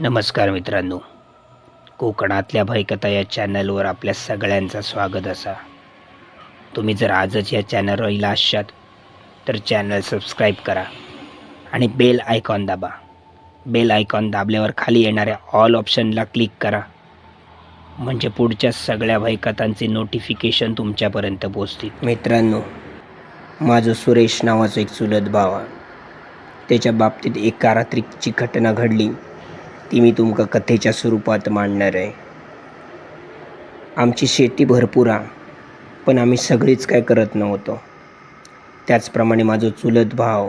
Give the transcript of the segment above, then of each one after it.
नमस्कार मित्रांनो. कोकणातल्या भयकथा या चॅनलवर आपल्या सगळ्यांचं स्वागत असा. तुम्ही जर आजच या चॅनलवर असाल तर चॅनल सबस्क्राईब करा आणि बेल आयकॉन दाबा. बेल आयकॉन दाबल्यावर खाली येणाऱ्या ऑल ऑप्शनला क्लिक करा. म्हणजे पुढच्या सगळ्या भयकथांचे नोटिफिकेशन तुमच्यापर्यंत पोचतील मित्रांनो माझं सुरेश नावाचं एक चुलत भाव त्याच्या बाबतीत एका रात्रीची घटना घडली. ती मी तुमका कथेच्या स्वरूपात मांडणार आहे. आमची शेती भरपूर आहे पण आम्ही सगळीच काय करत नव्हतो. त्याचप्रमाणे माझं चुलत भाव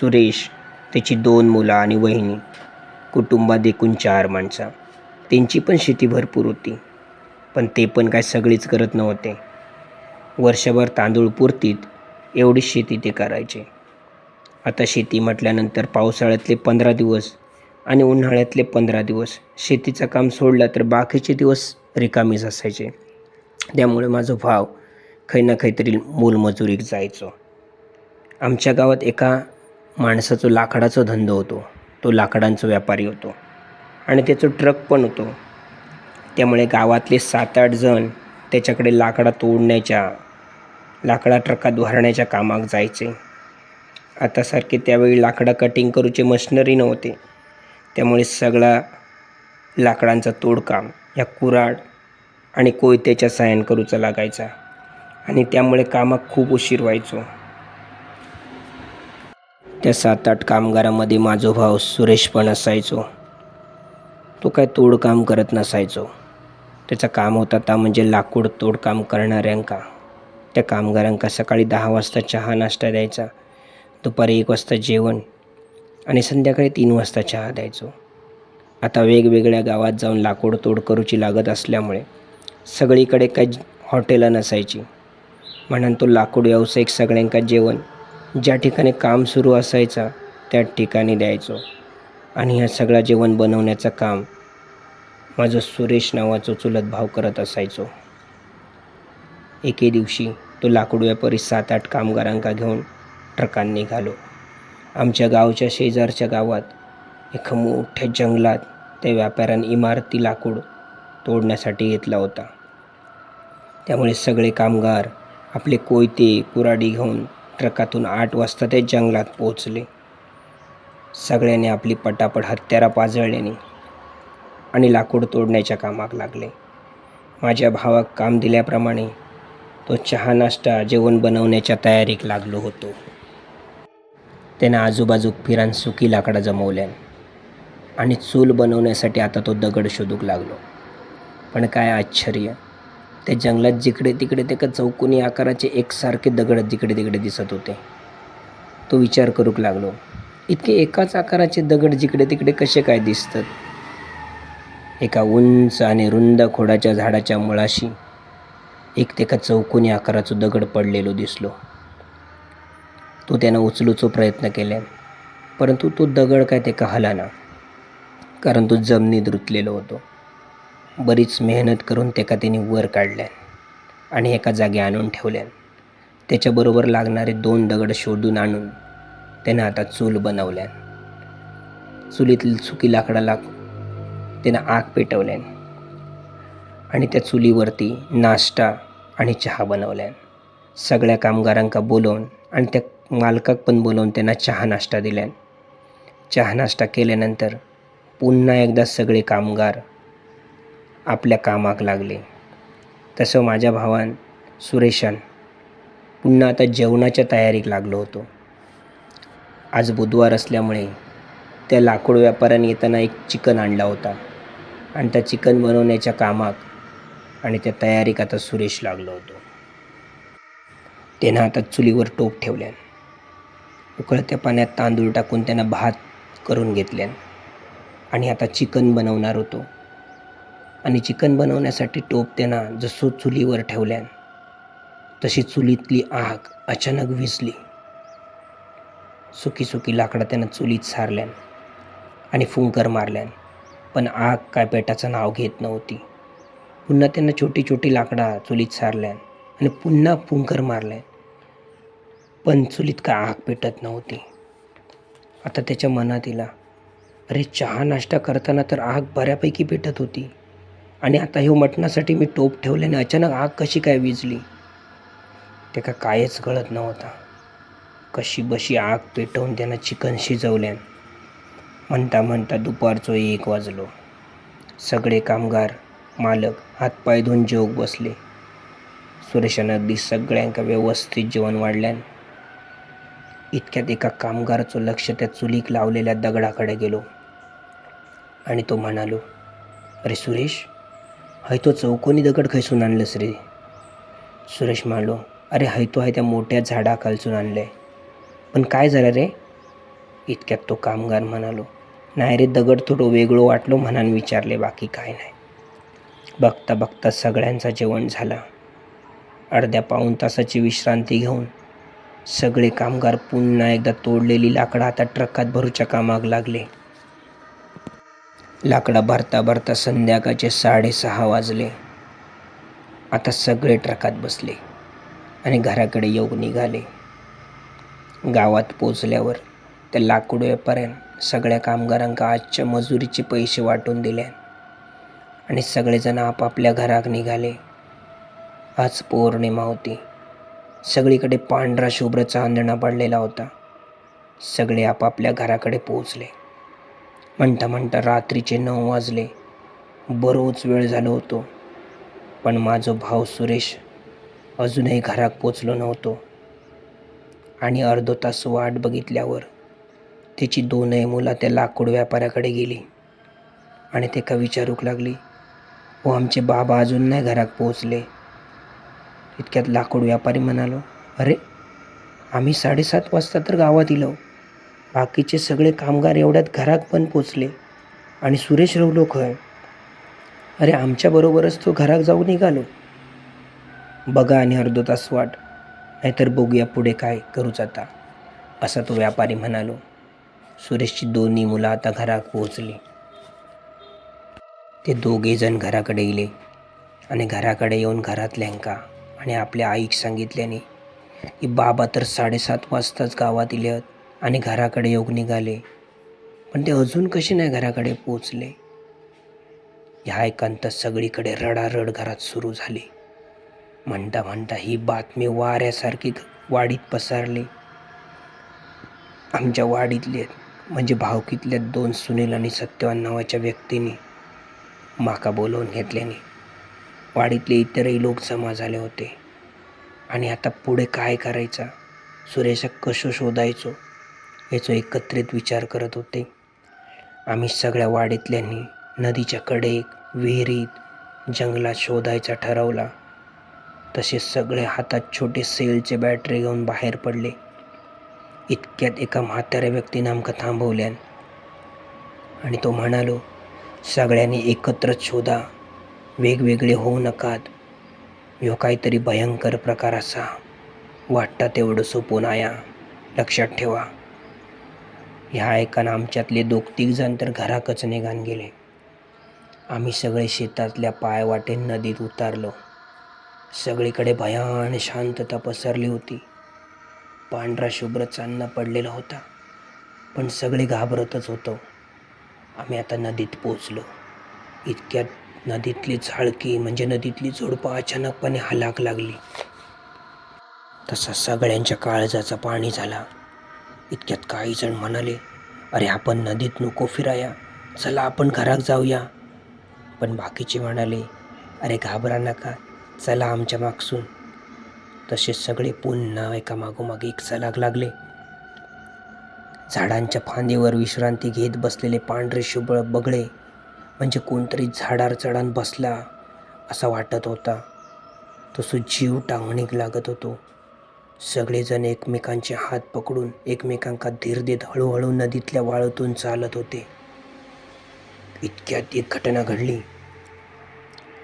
सुरेश त्याची दोन मुलं आणि वहिनी कुटुंबात एकूण चार माणसं. त्यांची पण शेती भरपूर होती पण ते पण काय सगळीच करत नव्हते. वर्षभर तांदूळ पुरतीत एवढी शेती ते करायचे. आता शेती म्हटल्यानंतर पावसाळ्यातले पंधरा दिवस आणि उन्हाळ्यातले पंधरा दिवस. शेतीचं काम सोडलं तर बाकीचे दिवस रिकामीच असायचे. त्यामुळे माझं भाव खै ना काहीतरी मोलमजुरीक जायचो. आमच्या गावात एका माणसाचं लाकडाचा धंदा होतो. तो लाकडांचा व्यापारी होतो. आणि त्याचं ट्रक पण होतो. त्यामुळे गावातले सात आठ जण त्याच्याकडे लाकडा तोडण्याच्या लाकडा ट्रकात भरण्याच्या कामाक जायचे. आता सारखे त्यावेळी लाकडा कटिंग करूचे मशिनरी नव्हते. त्यामुळे सगळा लाकडांचा तोडकाम या कुराड आणि कोयत्याच्या साहाय्यान करूचा लागायचा. आणि त्यामुळे कामात खूप उशीर व्हायचो. त्या सात आठ कामगारामध्ये माझो भाव सुरेश पण असायचो. तो काय तोडकाम करत नसायचो. त्याचं काम होता ता म्हणजे लाकूड तोडकाम करणाऱ्यांका. त्या कामगारांका सकाळी दहा वाजता चहा नाश्ता द्यायचा दुपारी एक वाजता जेवण आणि संध्याकाळी तीन वाजता चहा द्यायचो. आता वेगवेगळ्या गावात जाऊन लाकूडतोड करूची लागत असल्यामुळे सगळीकडे काही हॉटेलं नसायची. म्हणून तो लाकूड व्यावसायिक सगळ्यांका जेवण ज्या ठिकाणी काम सुरू असायचा त्या ठिकाणी द्यायचो. आणि ह्या सगळं जेवण बनवण्याचं काम माझं सुरेश नावाचं चुलत भाव करत असायचो. एके दिवशी तो लाकूड व्यापारी सात आठ कामगारांका घेऊन ट्रकांनी निघालो. आमच्या गावच्या शेजारच्या गावात एका मोठ्या जंगलात त्या व्यापाऱ्याने इमारती लाकूड तोडण्यासाठी घेतला होता. त्यामुळे सगळे कामगार आपले कोयते कुराडी घेऊन ट्रकातून आठ वाजता ते जंगलात पोहोचले. सगळ्यांनी आपली पटापट हत्यारा पाजळल्याने आणि लाकूड तोडण्याच्या कामाक लागले. माझ्या भावाक काम दिल्याप्रमाणे तो चहा नाश्ता जेवण बनवण्याच्या तयारीक लागलो होतो. त्यानं आजूबाजूक फिरान सुकी लाकडं जमवल्यान. आणि चूल बनवण्यासाठी आता तो दगड शोधूक लागलो. पण काय आश्चर्य त्या जंगलात जिकडे तिकडे ते का चौकोनी आकाराचे एकसारखे दगड जिकडे तिकडे दिसत होते. तो विचार करूक लागलो इतके एकाच आकाराचे दगड जिकडे तिकडे कसे काय दिसतात? एका उंच आणि रुंद खोडाच्या झाडाच्या मुळाशी एक तेका चौकोनी आकाराचं दगड पडलेलो दिसलो. तो त्यानं उचलूचो प्रयत्न केला. परंतु तो दगड काय ते कहाला हलाना कारण तो जमिनीत रुतलेलो होतो. बरीच मेहनत करून त्याका त्यांनी वर काढल्या आणि एका जागी आणून ठेवल्यान त्याच्याबरोबर लागणारे दोन दगड शोधून आणून त्यानं आता चूल बनवल्यान चुलीतील सुकी लाकडाला त्यानं आग पेटवल्यान आणि त्या चुलीवरती नाश्ता आणि चहा बनवल्यान सगळ्या कामगारांका बोलवून आणि त्या मालकाक पण बोलवून त्यांना चहा नाश्ता दिल्यान. चहा नाश्ता केल्यानंतर पुन्हा एकदा सगळे कामगार आपल्या कामाक लागले. तसं माझ्या भावान सुरेशान पुन्हा आता जेवणाच्या तयारीक लागलो होतो. आज बुधवार असल्यामुळे त्या लाकूड व्यापाऱ्याने येताना एक चिकन आणला होता आणि त्या चिकन बनवण्याच्या कामाक आणि त्या तयारीक आता सुरेश लागलो होतो. त्यानं आता चुलीवर टोप ठेवल्यान. उकळत्या पाण्यात तांदूळ टाकून त्यानं भात करून घेतल्यान आणि आता चिकन बनवणार होतो. आणि चिकन बनवण्यासाठी टोप त्यानं जसं चुलीवर ठेवल्यान तशी चुलीतली आग अचानक विजली सुकी सुकी लाकडं त्यानं चुलीत सारल्यान आणि फुंकर मारल्यान. पण आग काय पेटाचं नाव घेत नव्हती. पुन्हा त्यांना छोटी छोटी लाकडा चुलीत सारल्यान आणि पुन्हा फुंकर मारल्यान. पण चुलीत काय आग पेटत नव्हती. आता त्याच्या मनात येला अरे चहा नाश्ता करताना तर आग बऱ्यापैकी पेटत होती. आणि आता हे मटणासाठी मी टोप ठेवल्याने अचानक आग कशी काय विजली? ते का कायच कळत नव्हता. कशी बशी आग पेटवून त्यानं चिकन शिजवल्यान. म्हणता म्हणता दुपारचो एक वाजलो. सगळे कामगार मालक हातपाय धुवून जेवक बसले. सुरेशानं अगदी सगळ्यांका व्यवस्थित जेवण वाढल्यान इतक्यात एका कामगाराचं लक्ष त्या चुलीक लावलेल्या दगडाकडे गेलो. आणि तो म्हणालो अरे सुरेश हय तो चौकोनी दगड खैसून आणलंस रे. सुरेश म्हणालो अरे हय तो आहे त्या मोठ्या झाडाखालसून आहे पण काय झालं रे? इतक्यात तो कामगार म्हणालो नाही रे दगड थोडं वेगळं वाटलो म्हणान विचारले बाकी काय नाही. बघता बघता सगळ्यांचा जेवण झाला. अर्ध्या पाऊण तासाची विश्रांती घेऊन सगळे कामगार पुन्हा एकदा तोडलेली लाकडं आता ट्रकात भरूच्या कामाक लागले. लाकडं भरता भरता संध्याकाळचे साडेसहा वाजले. आता सगळे ट्रकात बसले आणि घराकडे येऊन निघाले. गावात पोचल्यावर त्या लाकूड व्यापाऱ्यानं सगळ्या कामगारांका आजच्या मजुरीचे पैसे वाटून दिले आणि सगळेजण आपापल्या घराक निघाले. आज पौर्णिमा होती. सगळीकडे पांढरा शुभ्र चांदणा पडलेला होता. सगळे आपापल्या घराकडे पोचले म्हणता म्हणता रात्रीचे नऊ वाजले. बरोच वेळ झालो होतो. पण माझो भाऊ सुरेश अजूनही घरात पोचलो नव्हतो. आणि अर्धो तास वाट बघितल्यावर तिची दोनही मुलं त्या लाकूड व्यापाऱ्याकडे गेली. आणि ते का विचारूक लागली. व आमचे बाबा अजून नाही घरात पोचले इतक्यात लाकूड व्यापारी म्हणालो अरे आम्ही साडेसात वाजता तर गावात इलो. बाकीचे सगळे कामगार एवढ्यात घरात पण पोचले आणि सुरेश रवलो खय अरे आमच्याबरोबरच तो घरात जाऊ निघालो. बघा आणि अर्धो तास वाट नाहीतर बघूया पुढे काय करूच आता असा तो व्यापारी म्हणालो. सुरेशची दोन्ही मुलं आता घरात पोहोचली. ते दोघेजण घराकडे गेले आणि घराकडे येऊन घरातल्यांका आणि आपल्या आईक सांगितल्याने की बाबा तर साडेसात वाजताच गावात इले आणि घराकडे योग निघाले. पण ते अजून कसे नाही घराकडे पोचले ह्या एकांत सगळीकडे रडारड घरात सुरू झाली. म्हणता म्हणता ही बातमी वाऱ्यासारखी वाडीत पसरली. आमच्या वाडीतले म्हणजे भावकीतल्या दोन सुनील आणि सत्यवान नावाच्या व्यक्तीने माका बोलवून घेतल्याने वाडीतले इतरही लोक जमा झाले होते. आणि आता पुढे काय करायचा? सुरेशा कसं शोधायचो? याचो एकत्रित विचार करत होते. आम्ही सगळ्या वाडीतल्यांनी नदीच्या कडेक विहिरीत जंगलात शोधायचा ठरवला. तसे सगळे हातात छोटे सेलचे बॅटरी घेऊन बाहेर पडले. इतक्यात एका म्हाताऱ्या व्यक्तीनं आमका थांबवल्यान आणि तो म्हणालो सगळ्यांनी एकत्रच शोधा. वेगवेगळे होऊ नकात. ह्यो काहीतरी भयंकर प्रकार असा. वाटता तेवढं सोपून आया लक्षात ठेवा. ह्या ऐकानं आमच्यातले दोघ तीग जण तर घराकच निघान गेले. आम्ही सगळे शेतातल्या पायवाटे नदीत उतारलो. सगळीकडे भयान शांतता पसरली होती. पांढरा शुभ्र चांदणा पडलेला होता. पण सगळे घाबरतच होतो. आम्ही आता नदीत पोचलो इतक्यात नदीतली झाडकी म्हणजे नदीतली झुडपं अचानकपणे हलाक लागली. तसा सगळ्यांच्या काळजाचा पाणी झाला. इतक्यात काही जण म्हणाले अरे आपण नदीत नको फिराया. चला आपण घरात जाऊया. पण बाकीचे म्हणाले अरे घाबरा नका. चला आमच्या मागसून. तसे सगळे पुन्हा एका मागोमाग एक चलाग लागले. झाडांच्या फांदीवर विश्रांती घेत बसलेले पांढरे शुभळ बगळे म्हणजे कोणतरी झाडावर चढान बसला असा वाटत होता. तसं जीव टांगणीक लागत होतो. सगळेजण एकमेकांचे हात पकडून एकमेकांका धीर देत हळूहळू नदीतल्या वाळूतून चालत होते. इतक्यात एक घटना घडली.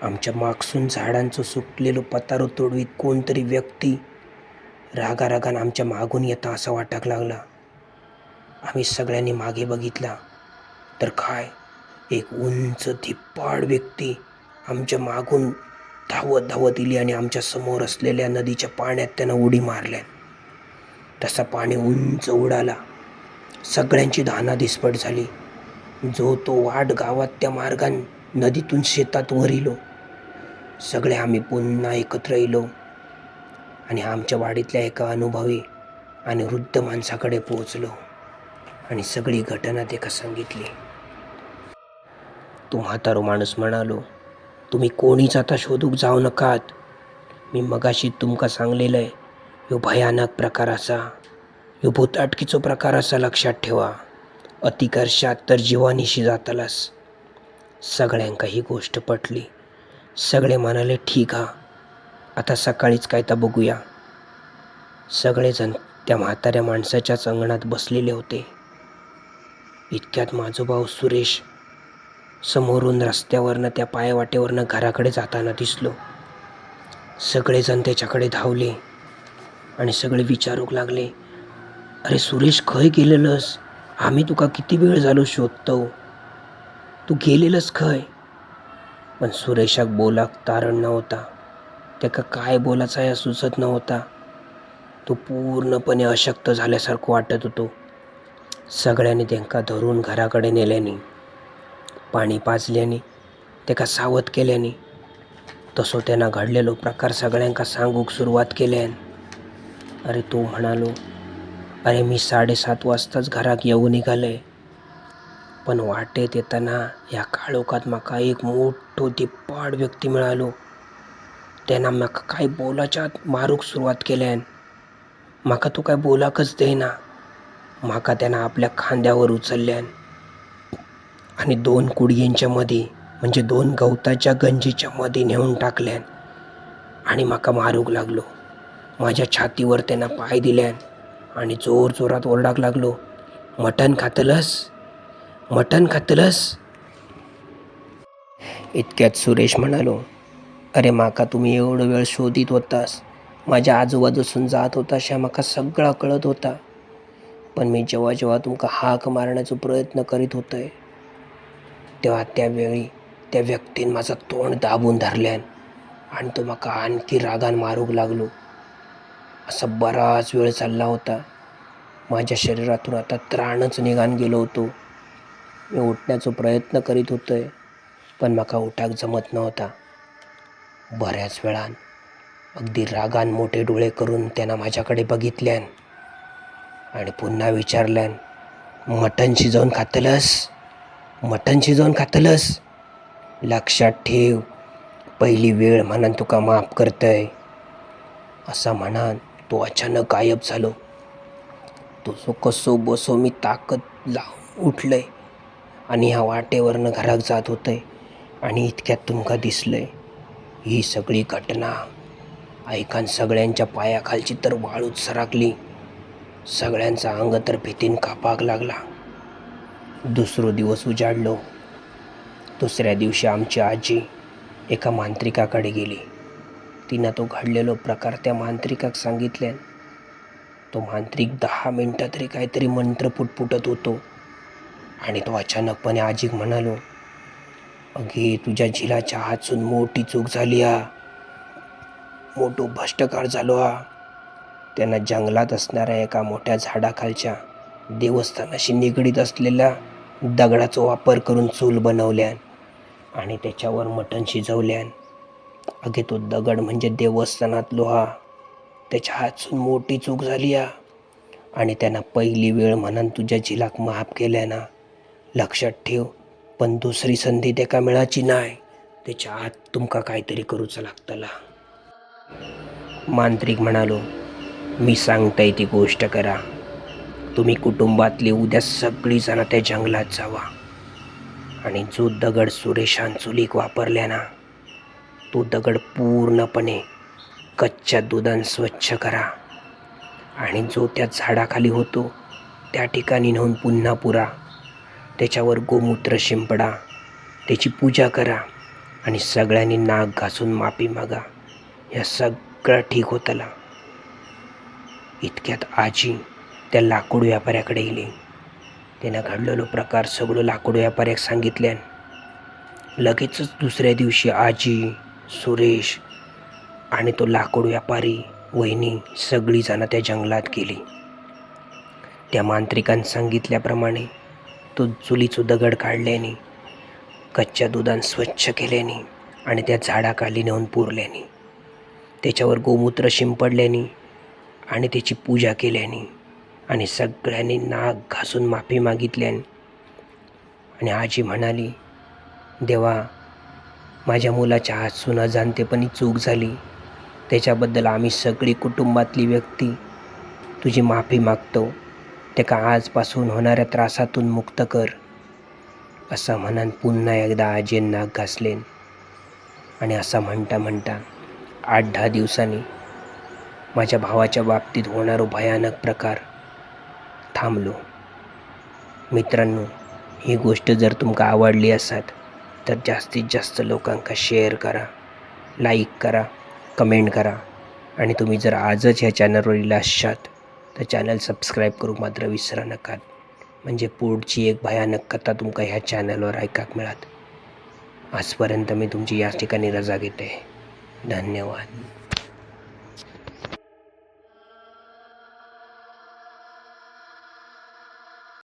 आमच्या मागसून झाडांचं सुकलेलं पतारो तोडवीत कोणतरी व्यक्ती रागारागान आमच्या मागून येता असा वाटाक लागला. आम्ही सगळ्यांनी मागे बघितला. तर काय? एक उंच धिप्पाड व्यक्ती आमच्या मागून धावत धावत इली आणि आमच्यासमोर असलेल्या नदीच्या पाण्यात त्यानं उडी मारल्या तसा पाणी उंच उडाला. सगळ्यांची धाना दिसपट झाली. जो तो वाट गावात त्या मार्गान नदीतून शेतात वर इलो. सगळे आम्ही पुन्हा एकत्र येलो आणि आमच्या वाडीतल्या एका अनुभवी आणि वृद्ध माणसाकडे पोहोचलो. आणि सगळी घटना ते सांगितली. तो म्हातारो माणूस म्हणालो तुम्ही कोणीच आता शोधूक जाऊ नकात. मी मगाशी तुमका सांगलेलं आहे ह्यो भयानक प्रकार असा. ह्यो भूताटकीचो प्रकार असा लक्षात ठेवा. अतिकर्षात तर जीवानिशी जातालास. सगळ्यांका ही गोष्ट पटली. सगळे म्हणाले ठीक हा. आता सकाळीच काय तर बघूया. सगळेजण त्या म्हाताऱ्या माणसाच्याच अंगणात बसलेले होते. इतक्यात माझो भाऊ सुरेश समोरून रस्त्यावरनं त्या पायवाटेवरनं घराकडे जाताना दिसलो. सगळेजण त्याच्याकडे धावले आणि सगळे विचारूक लागले अरे सुरेश खय गेलेलंस? आम्ही तुका किती वेळ झालो शोधतो? तू गेलेलंस खय? पण सुरेशाक बोलाक तारण नव्हता. त्याका काय बोलायचा या सुचत नव्हता. तो पूर्णपणे अशक्त झाल्यासारखं वाटत होतो. सगळ्यांनी त्यांका धरून घराकडे नेल्याने पाणी पाजल्याने त्याका सावध केल्याने तसो त्यांना घडलेलो प्रकार सगळ्यांका सांगूक सुरुवात केल्यान. अरे तो म्हणालो अरे मी साडेसात वाजताच घराक येऊ निघालय पण वाटेत येताना ह्या काळोखात म्हाका एक मोठो दिप्पाड व्यक्ती मिळालो. त्यांना म्हाका काय बोलाच्या मारूक सुरवात केल्यान. म्हाका तो काय बोलाकच देना म्हाका त्यांना आपल्या खांद्यावर उचलल्यान. आणि दोन कुडयेंच्या मध्ये म्हणजे दोन गवताच्या गंजीच्या मध्ये नेऊन टाकल्यान आणि म्हाका मारूक लागलो. माझ्या छातीवर त्यांना पाय दिल्यान आणि जोर जोरात ओरडाक लागलो मटन खातलस? मटन खातलस? इतक्यात सुरेश म्हणालो अरे माका तुम्ही एवढं वेळ शोधित होतास. माझ्या आजूबाजूसून जात होताशा माका सगळा कळत होता. पण मी जेव्हा जेव्हा तुमका हाक मारण्याचा प्रयत्न करीत होतोय तेव्हा त्यावेळी त्या व्यक्तीन माझं तोंड दाबून धरल्यान आणि तो म्हाका आणखी रागान मारूक लागलो. असा बराच वेळ चालला होता. माझ्या शरीरातून आता त्राणच निघान गेलो होतो. मी उठण्याचा प्रयत्न करीत होतोय पण म्हाका उठाक जमत नव्हता. बऱ्याच वेळान अगदी रागान मोठे डोळे करून त्यानं माझ्याकडे बघितल्यान आणि पुन्हा विचारल्यान मटण शिजवून खातलंस? मटण शिजवून खातलस? लक्षात ठेव पहिली वेळ म्हणान तुका माफ करतय. असा म्हणान तो अचानक गायब झालो. तो कसो बसो मी ताकद लावून उठलंय आणि ह्या वाटेवरनं घरात जात होतंय आणि इतक्यात तुमका दिसलंय. ही सगळी घटना ऐकान सगळ्यांच्या पायाखालची तर वाळूच सरकली सगळ्यांचा अंग तर भीतीन कापाक लागला. दुसरो दिवस उजाडलो. दुसऱ्या दिवशी आमची आजी एका मांत्रिकाकडे गेली. तिनं तो घडलेलो प्रकार त्या मांत्रिकाक सांगितल्यान तो मांत्रिक दहा मिनटं तरी काहीतरी मंत्र पुटपुटत होतो. आणि तो अचानकपणे आजीक म्हणालो अगे तुझ्या झिलाच्या हातसून मोठी चूक झाली हा मोठो भ्रष्टकार झालो हा त्यांना जंगलात असणाऱ्या एका मोठ्या झाडाखालच्या देवस्थानाशी निगडीत असलेल्या दगडाचा वापर करून चूल बनवल्यान आणि त्याच्यावर मटण शिजवल्यान. अगे तो दगड म्हणजे देवस्थानात लोहा. त्याच्या हातसून मोठी चूक झाली हा आणि त्यांना पहिली वेळ म्हणून तुझ्या झिलाक माफ केल्या ना लक्षात ठेव पण दुसरी संधी त्याका मिळाची नाही त्याच्या आत तुमका काहीतरी करूचं लागतला. मांत्रिक म्हणालो मी सांगताय ती गोष्ट करा. तुम्ही कुटुंबातले उद्या सगळीजणं त्या जंगलात जावा. आणि जो दगड सुरेशान चुलीक वापरल्या ना तो दगड पूर्णपणे कच्च्या दुधान स्वच्छ करा. आणि जो त्या झाडाखाली होतो त्या ठिकाणी नेऊन पुन्हा पुरा. त्याच्यावर गोमूत्र शिंपडा. त्याची पूजा करा आणि सगळ्यांनी नाक घासून माफी मागा. या सगळं ठीक होतला. इतक्यात आजी त्या लाकूड व्यापाऱ्याकडे गेली. त्यानं घडलेलो प्रकार सगळं लाकूड व्यापाऱ्याक सांगितल्यान. लगेचच दुसऱ्या दिवशी आजी सुरेश आणि तो लाकूड व्यापारी वहिनी सगळी जणं त्या जंगलात गेली. त्या मांत्रिकान सांगितल्याप्रमाणे तो चुलीचो दगड काढल्याने कच्च्या दुधान स्वच्छ केल्याने आणि त्या झाडाखाली नेऊन पुरल्याने त्याच्यावर गोमूत्र शिंपडल्याने आणि त्याची पूजा केल्याने आणि सगळ्यांनी नाक घासून माफी मागितल्यान आणि आजी म्हणाली देवा माझ्या मुलाच्या हातसून अजाणतेपणी चूक झाली. त्याच्याबद्दल आम्ही सगळी कुटुंबातली व्यक्ती तुझी माफी मागतो. ते का आजपासून होणाऱ्या त्रासातून मुक्त कर असं म्हणून पुन्हा एकदा आजीन नाक घासलेन. आणि असं म्हणता म्हणता आठ दहा दिवसांनी माझ्या भावाच्या बाबतीत होणारो भयानक प्रकार थांबलो. मित्रांनो ही गोष्ट जर तुमका आवडली असत तर जास्तीत जास्त लोकांका शेअर करा लाईक करा कमेंट करा. आणि तुम्ही जर आजच ह्या चॅनलवर इला असात तर चॅनल सबस्क्राईब करू मात्र विसरा नकात म्हणजे पुढची एक भयानक कथा तुमका ह्या चॅनलवर ऐकाक मिळत. आजपर्यंत मी तुमची याच ठिकाणी रजा घेते. धन्यवाद.